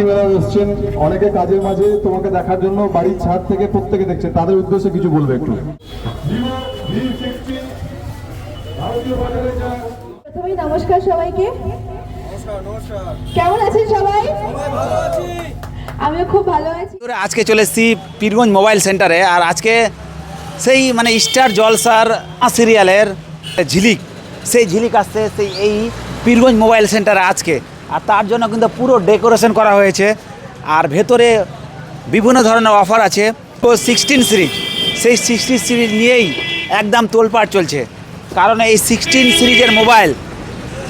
এসছেন। অনেকে কাজের মাঝে তোমাকে দেখার জন্য বাড়ির ছাদ থেকে প্রত্যেকে দেখছে তাদের উদ্দেশ্যে কিছু বলবে একটু। প্রথমেই নমস্কার সবাইকে। কেমন আছেন সবাই? আমিও খুব ভালো আছি। আজকে চলে এসেছি পীরগঞ্জ মোবাইল সেন্টারে আর আজকে সেই মানে স্টার জলসার সিরিয়ালের ঝিলিক সেই ঝিলিক আসছে সেই এই পীরগঞ্জ মোবাইল সেন্টারে আজকে। আর তার জন্য কিন্তু পুরো ডেকোরেশন করা হয়েছে। আর ভেতরে বিভিন্ন ধরনের অফার আছে। তো সিক্সটিন সিরিজ সেই সিক্সটিন সিরিজ নিয়েই একদম তোলপাড় চলছে। কারণ এই সিক্সটিন সিরিজের মোবাইল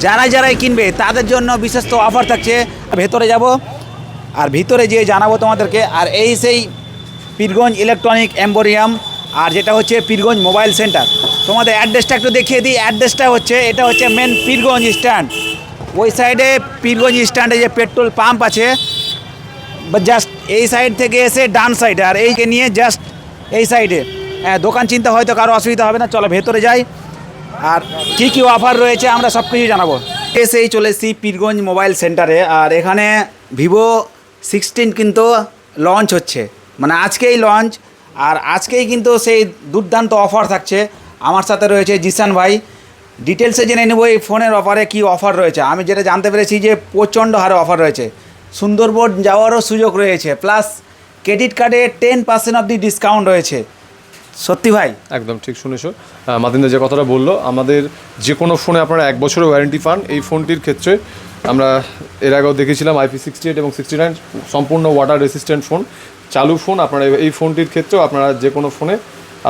যারাই যারাই কিনবে, তাদের জন্য বিশেষ তো অফার থাকছে। ভেতরে যাব, আর ভিতরে যেয়ে জানাব তোমাদেরকে। আর এই সেই পীরগঞ্জ ইলেকট্রনিক এম্বোরিয়াম আর যেটা হচ্ছে পীরগঞ্জ মোবাইল সেন্টার তোমাদের অ্যাড্রেসটা একটু দেখিয়ে দিই। অ্যাড্রেসটা হচ্ছে, এটা হচ্ছে মেন পীরগঞ্জ স্ট্যান্ড ওই সাইডে পীরগঞ্জ স্ট্যান্ডে যে পেট্রোল পাম্প আছে জাস্ট এই সাইড থেকে এসে ডান সাইডে, আর এইকে নিয়ে জাস্ট এই সাইডে। হ্যাঁ দোকান চিন্তা হয়তো কারও অসুবিধা হবে না, চলো ভেতরে যাই। আর কি কি অফার রয়েছে আমরা সব কিছু জানাব এসেই চলে এসেছি পীরগঞ্জ মোবাইল সেন্টারে, আর এখানে ভিভো সিক্সটিন কিন্তু লঞ্চ হচ্ছে। মানে আজকেই লঞ্চ আর আজকেই কিন্তু সেই দুর্দান্ত অফার থাকছে। আমার সাথে রয়েছে জিসান ভাই। ডিটেলসে জেনে নেব এই ফোনের অফারে কি অফার রয়েছে। আমি যেটা জানতে পেরেছি যে প্রচণ্ড হারে অফার রয়েছে। সুন্দরবন যাওয়ারও সুযোগ রয়েছে। প্লাস ক্রেডিট কার্ডে টেন পার্সেন্ট দি ডিসকাউন্ট রয়েছে। সত্যি ভাই? একদম ঠিক শুনেছো। মাদিন্দা যে কথাটা বলল, আমাদের যে কোনো ফোনে আপনারা এক বছরের ওয়ারেন্টি পান। এই ফোনটির ক্ষেত্রে আমরা এর আগেও দেখেছিলাম আইপি সিক্সটি এইট এবং সিক্সটি নাইন সম্পূর্ণ ওয়াটার রেসিস্ট্যান্ট ফোন চালু ফোন আপনারা এই ফোনটির ক্ষেত্রেও আপনারা যে কোনো ফোনে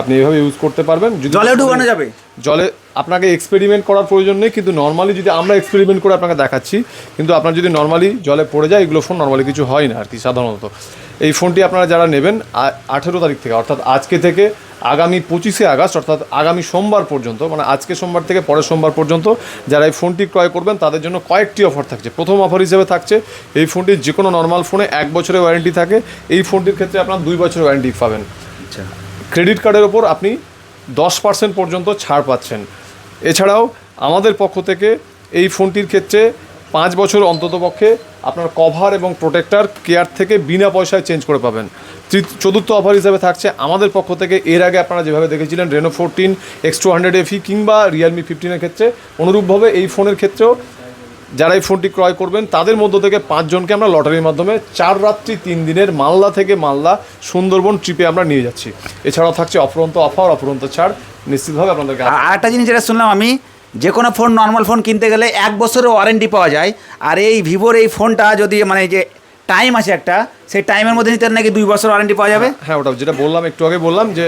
আপনি এভাবে ইউজ করতে পারবেন। যদি জলে ডুবানো যাবে। জলে আপনাকে এক্সপেরিমেন্ট করার প্রয়োজন নেই কিন্তু নর্মালি যদি আমরা এক্সপেরিমেন্ট করে আপনাকে দেখাচ্ছি কিন্তু আপনার যদি নর্মালি জলে পড়ে যায় এগুলো ফোন নর্মালি কিছু হয় না আর কি সাধারণত। এই ফোনটি আপনারা যারা নেবেন আঠেরো তারিখ থেকে অর্থাৎ আজকে থেকে আগামী পঁচিশে আগস্ট অর্থাৎ আগামী সোমবার পর্যন্ত মানে আজকে সোমবার থেকে পরের সোমবার পর্যন্ত যারা এই ফোনটি ক্রয় করবেন তাদের জন্য কয়েকটি অফার থাকছে। প্রথম অফার হিসেবে থাকছে এই ফোনটির যে কোনো নর্মাল ফোনে এক বছরের ওয়ারেন্টি থাকে। এই ফোনটির ক্ষেত্রে আপনার দুই বছরের ওয়ারেন্টি পাবেন। ক্রেডিট কার্ডের ওপর আপনি দশ পার্সেন্ট পর্যন্ত ছাড় পাচ্ছেন। এছাড়াও আমাদের পক্ষ থেকে এই ফোনটির ক্ষেত্রে পাঁচ বছর অন্ততপক্ষে আপনার কভার এবং প্রোটেক্টার কেয়ার থেকে বিনা পয়সায় চেঞ্জ করে পাবেন। চতুর্থ অফার হিসাবে থাকছে আমাদের পক্ষ থেকে। এর আগে আপনারা যেভাবে দেখেছিলেন Reno fourteen X two hundred এফি কিংবা রিয়েলমি ফিফটিনের ক্ষেত্রে, অনুরূপভাবে এই ফোনের ক্ষেত্রেও যারা এই ফোনটি ক্রয় করবেন তাদের মধ্য থেকে পাঁচজনকে আমরা লটারির মাধ্যমে চার রাত্রি তিন দিনের মালদা থেকে মালদা সুন্দরবন ট্রিপে আমরা নিয়ে যাচ্ছি। এছাড়াও থাকছে অফরন্ত অফার অফরন্ত ছাড়। নিশ্চিতভাবে আপনাদেরকে আর একটা জিনিস যেটা শুনলাম আমি যে কোনো ফোন নর্মাল ফোন কিনতে গেলে এক বছরের ওয়ারেন্টি পাওয়া যায়। আর এই ভিভোর এই ফোনটা যদি মানে যে টাইম আছে একটা। সেই টাইমের মধ্যে নিতে নাকি দুই বছর ওয়ারেন্টি পাওয়া যাবে? হ্যাঁ ওটা যেটা বললাম, একটু আগে বললাম যে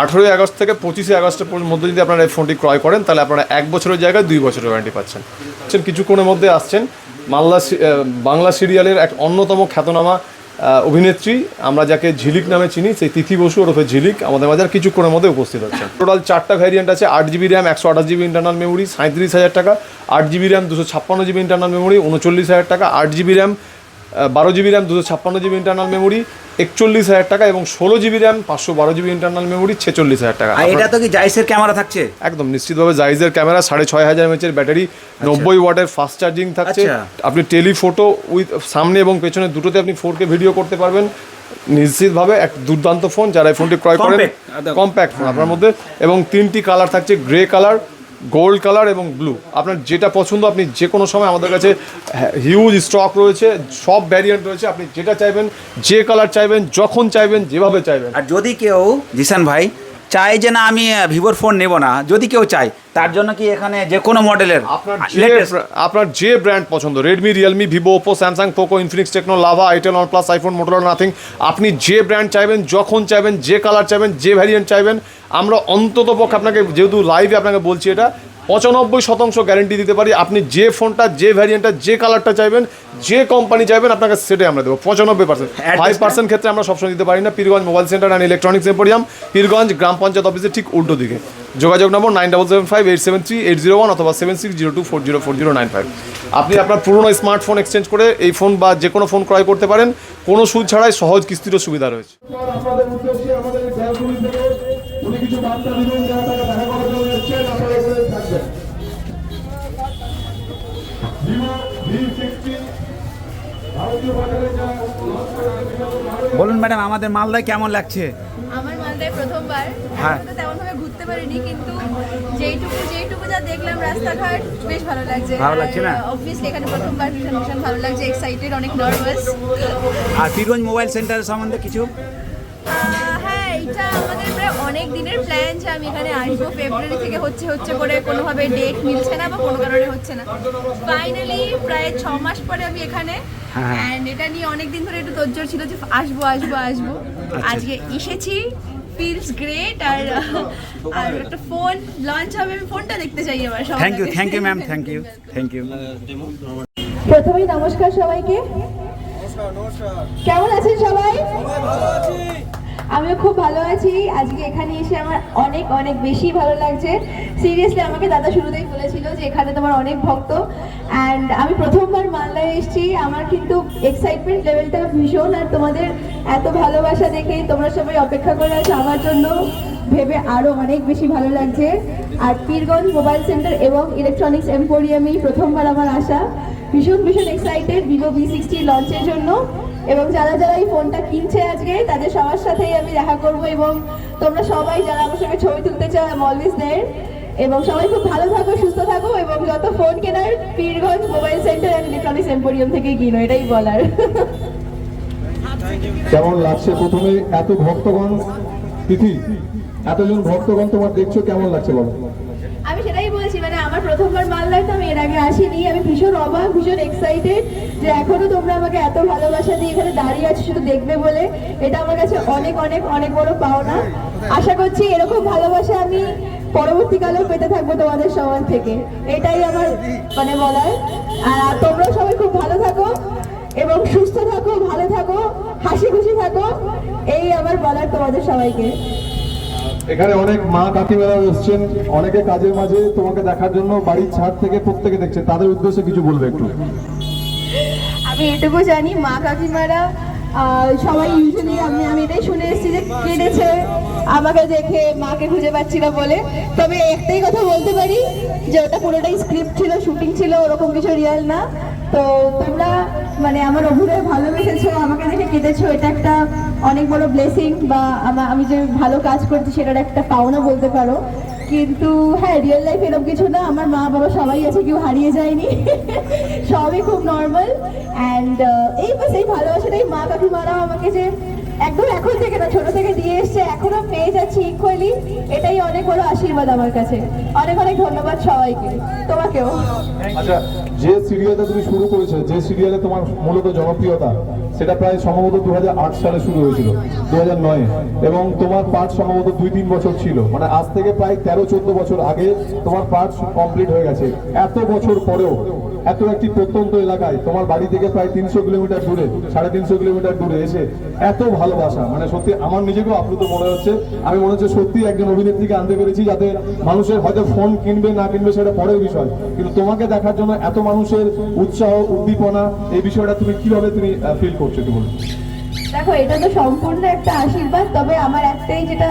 আঠেরোই আগস্ট থেকে পঁচিশে আগস্টের মধ্যে যদি আপনারা এই ফোনটি ক্রয় করেন, তাহলে আপনারা এক বছরের জায়গায় দুই বছরের ওয়ারেন্টি পাচ্ছেন। পাচ্ছেন কিছুক্ষণের মধ্যে আসছেন মাল্লা বাংলা সিরিয়ালের এক অন্যতম খ্যাতনামা অভিনেত্রী। আমরা যাকে ঝিলিক নামে চিনি, সেই তিথি বসু ওরফে ঝিলিক আমাদের বাজার কিছুক্ষণের মধ্যে উপস্থিত হচ্ছে টোটাল চারটা ভ্যারিয়েন্ট আছে, আট জিবি র্যাম একশো আঠাশ জিবি ইন্টারনাল মেমোরি সাঁত্রিশ হাজার টাকা, আট জিবি র্যাম দুশো ছাপ্পান্ন জিবি ইন্টারনাল মেমোরি উনচল্লিশ হাজার টাকা, আট জিবি র্যাম বারো জিবি র্যাম দুশো ছাপ্পান্ন জিবি ইন্টারনাল মেমোরি একচল্লিশ হাজার টাকা এবং ষোলো জিবি র্যাম পাঁচশো বারো জিবি ইন্টারনাল মেমোরি ছেচল্লিশ হাজার টাকা। এটা তো কি জাইসের ক্যামেরা থাকছে? একদম নিশ্চিতভাবে জাইজের ক্যামেরা সাড়ে ছয় হাজার এমএচের ব্যাটারি নব্বই ওয়াটের ফাস্ট চার্জিং থাকছে। আচ্ছা। আপনি টেলিফোটো উইথ সামনে এবং পেছনে দুটোতে আপনি ফোর কে ভিডিও করতে পারবেন। নিশ্চিতভাবে এক দুর্দান্ত ফোন যারা এই ফোনটি ক্রয় করেন। কম্প্যাক্ট ফোন আপনার মধ্যে। এবং তিনটি কালার থাকছে গ্রে কালার গোল্ড কালার এবং ব্লু। আপনার যেটা পছন্দ, আপনি যে কোনো সময় আমাদের কাছে হিউজ স্টক রয়েছে, সব ভ্যারিয়েন্ট রয়েছে, আপনি যেটা চাইবেন, যে কালার চাইবেন, যখন চাইবেন, যেভাবে চাইবেন। আর যদি কেউ, জিসান ভাই চায় যে না আমি ভিভোর ফোন নেব না। যদি কেউ চায় তার জন্য কি এখানে যে কোনো মডেলের আপনার যে আপনার যে ব্র্যান্ড পছন্দ Redmi Realme Vivo Oppo Samsung Poco Infinix Tecno Lava itel OnePlus iPhone Motorola Nothing আপনি যে ব্র্যান্ড চাইবেন যখন চাইবেন যে কালার চাইবেন যে ভ্যারিয়েন্ট চাইবেন আমরা অন্তত পক্ষে আপনাকে যেহেতু লাইভে আপনাকে বলছি এটা পঁচানব্বই শতাংশ গ্যারেন্টি দিতে পারি। আপনি যে ফোনটা যে ভ্যারিয়েন্টটা যে কালারটা চাইবেন যে কোম্পানি চাইবেন আপনাকে সেটাই আমরা দেবো। পঁচানব্বই পার্সেন্ট ফাইভ পার্সেন্ট ক্ষেত্রে আমরা সবসময় দিতে পারি না। Pirganj mobile centre and electronics emporium Pirganj গ্রাম পঞ্চায়েত অফিসের ঠিক উল্টো দিকে। যোগাযোগ নম্বর nine double seven five eight seven three eight zero one অথবা seven six zero two four zero four zero nine five আপনি আপনার পুরনো স্মার্টফোন এক্সচেঞ্জ করে এই ফোন বা যে কোনো ফোন ক্রয় করতে পারেন। কোনো সুদ ছাড়াই সহজ কিস্তিরও সুবিধা রয়েছে। বলুন ম্যাডাম আমাদের মালদায় কেমন লাগছে? আমার মালদায় প্রথমবার। হ্যাঁ। তো তেমন ভাবে ঘুরতে পারিনি কিন্তু যেইটুকু যেইটুকু যা দেখলাম রাস্তাঘাট বেশ ভালো লাগছে। ভালো লাগছে না? অবভিয়াসলি এখানে প্রথমবার ভীষণ ভীষণ ভালো লাগছে এক্সাইটেড অনেক নার্ভাস আর ফিরগঞ্জ মোবাইল সেন্টার সম্বন্ধে কিছু? এটা আমাদের প্রায় অনেক দিনের প্ল্যান যে আমি এখানে আসব। ফেব্রুয়ারি থেকে হচ্ছে হচ্ছে করে কোনোভাবে ডেট মিলছে না বা কোনো কারণে হচ্ছে না। ফাইনালি প্রায় ছ মাস পরে আমি এখানে। হ্যাঁ। অ্যান্ড এটা নিয়ে অনেক দিন ধরে একটু তোজ্জোর ছিল যে আসব আসব আসব। আচ্ছা। আজকে এসেছি। ফিলস গ্রেট আর আর একটা ফোন লঞ্চ হবে আমি ফোনটা দেখতে চাই আবার সবার thank you thank you ma'am thank you thank you প্রথমেই নমস্কার সবাইকে। কেমন আছেন সবাই? আমিও খুব ভালো আছি। আজকে এখানে এসে আমার অনেক অনেক বেশি ভালো লাগছে। সিরিয়াসলি আমাকে দাদা শুরুতেই বলেছিল যে এখানে তোমার অনেক ভক্ত। অ্যান্ড আমি প্রথমবার মালদায় এসেছি। আমার কিন্তু এক্সাইটমেন্ট লেভেলটা ভীষণ। আর তোমাদের এত ভালোবাসা দেখে তোমরা সবাই অপেক্ষা করে আছো আমার জন্য। ভেবে আরও অনেক বেশি ভালো লাগছে। আর পীরগঞ্জ মোবাইল সেন্টার এবং ইলেকট্রনিক্স এম্পোরিয়ামেই প্রথমবার আমার আসা। ভীষণ ভীষণ এক্সাইটেড ভিভো ভি সিক্সটি লঞ্চের জন্য। এবং যারা যারা এই ফোনটা কিনছে আজকে, তাদের সবার সাথেই আমি দেখা করব এবং তোমরা সবাই যারা আমার সঙ্গে ছবি তুলতে চাও দেয়ার এবং সবাই খুব ভালো থাকো, সুস্থ থাকো এবং যত ফোন কেনার Pirganj mobile centre and electronics emporium থেকেই কিনো, এটাই বলার। কেমন লাগছে প্রথমে? এত ভক্তগণ, তিথি, এতজন ভক্তগণ তোমার দেখছ, কেমন লাগছে বলো আমি সেটাই বলছি মানে আমার প্রথমবার মালদায় তো আমি এর আগে আসিনি, আমি ভীষণ অবাক, ভীষণ এক্সাইটেড যে এখনও তোমরা আমাকে এত ভালোবাসা দিয়ে এখানে দাঁড়িয়ে আছো শুধু দেখবে বলে। এটা আমার কাছে অনেক অনেক অনেক বড় পাওনা। আশা করছি এরকম ভালোবাসা আমি পরবর্তীকালেও পেতে থাকব তোমাদের সবার থেকে। এটাই আমার মানে বলার। আর তোমরাও সবাই খুব ভালো থাকো এবং সুস্থ থাকো, ভালো থাকো, হাসি খুশি থাকো। এই আমার বলার তোমাদের সবাইকে। এখানে অনেক মা কাকিমারা এসছেন, অনেকে কাজের মাঝে তোমাকে দেখার জন্য বাড়ির ছাদ থেকে প্রত্যেকে দেখছে তাদের উদ্দেশ্যে কিছু বলবে একটু। আমি এটুকু জানি, মা কাকিমারা সবাই ইউজুয়ালি আমি আমি এটাই শুনে এসেছি যে কেঁদেছে, আমাকে দেখে মাকে খুঁজে পাচ্ছি না বলে। তবে একটাই কথা বলতে পারি, যে ওটা পুরোটাই স্ক্রিপ্ট ছিল শুটিং ছিল, ওরকম কিছু রিয়াল না। তো তোমরা মানে আমার অভিনয় ভালোবেসেছো, আমাকে দেখে কেঁদেছো, এটা একটা অনেক বড় ব্লেসিং বা আমা- যে ভালো কাজ করছি সেটার একটা পাওনা বলতে পারো। কিন্তু হ্যাঁ রিয়েল লাইফ এরকম কিছু না, আমার মা বাবা সবাই আছে, কেউ হারিয়ে যায়নি। সবই খুব নর্মাল অ্যান্ড এই বাস, এই ভালোবাসাটাই মা কাকিমারাও আমাকে যে একদম এখন থেকে না, ছোট থেকে দিয়ে এসছে এখনও পেয়ে যাচ্ছি ইকুয়ালি এটাই অনেক বড় আশীর্বাদ আমার কাছে। অনেক অনেক ধন্যবাদ সবাইকে। তোমাকেও। আচ্ছা যে সিরিয়ালটা তুমি শুরু করেছ, যে সিরিয়ালে তোমার মূলত জনপ্রিয়তা? সেটা প্রায় সম্ভবত দু হাজার আট সালে শুরু হয়েছিল দু নয়ে। এবং তোমার পার্ট সম্ভবত দুই তিন বছর ছিল। মানে আজ থেকে প্রায় তেরো চোদ্দ বছর আগে তোমার পার্ট কমপ্লিট হয়ে গেছে। এত বছর পরেও, এত একটি প্রত্যন্ত এলাকায় তোমার বাড়ি থেকে প্রায় তিনশো কিলোমিটার দূরে, সাড়ে তিনশো কিলোমিটার দূরে এসে এত ভালোবাসা। মানে সত্যি আমার নিজেকেও আপ্লুত মনে হচ্ছে। আমি মনে হচ্ছে সত্যি একজন অভিনেত্রীকে আনতে পেরেছি যাতে মানুষের হয়তো ফোন কিনবে, না কিনবে, সেটা পরের বিষয়। কিন্তু তোমাকে দেখার জন্য এত মানুষের উৎসাহ, উদ্দীপনা, এই বিষয়টা তুমি কীভাবে তুমি ফিল করছ একটু বলুন। দেখো এটা তো সম্পূর্ণ একটা আশীর্বাদ তবে আমার একটাই যেটা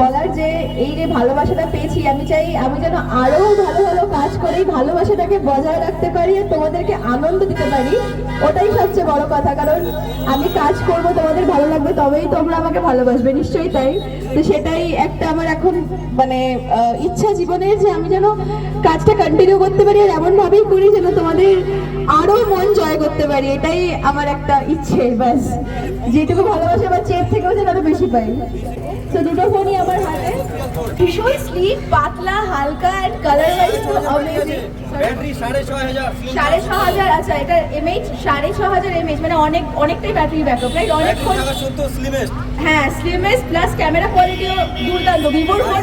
বলার যে এই যে ভালোবাসাটা পেয়েছি, আমি চাই আমি যেন আরও ভালো ভালো কাজ করে ভালোবাসাটাকে বজায় রাখতে পারি আর তোমাদেরকে আনন্দ দিতে পারি, ওটাই সবচেয়ে বড় কথা। কারণ আমি কাজ করব, তোমাদের ভালো লাগবে, তবেই তোমরা আমাকে ভালোবাসবে, নিশ্চয়ই তাই। তো সেটাই একটা আমার এখন মানে ইচ্ছা জীবনের যে আমি যেন কাজটা কন্টিনিউ করতে পারি আর এমন ভাবেই করি যেন তোমাদের আরও মন জয় করতে পারি, এটাই আমার একটা ইচ্ছে, ব্যাস। যেটুকু ভালোবাসা বা চের থেকেও যেন আরও বেশি পাই। তো দুটো ফোনই আমার হাতে ভীষণ পাতলা হালকা অ্যান্ড কালার ওয়াইজ অ্যামেজিং সাড়ে ছ হাজার আচ্ছা এটা এমএইচ সাড়ে ছ হাজার এমএইচ মানে অনেক অনেকটাই ব্যাটারি ব্যাকআপ রাইট অনেক হ্যাঁ স্লিমেস্ট প্লাস ক্যামেরা কোয়ালিটিও দুর্দান্ত। ভিভোর ফোন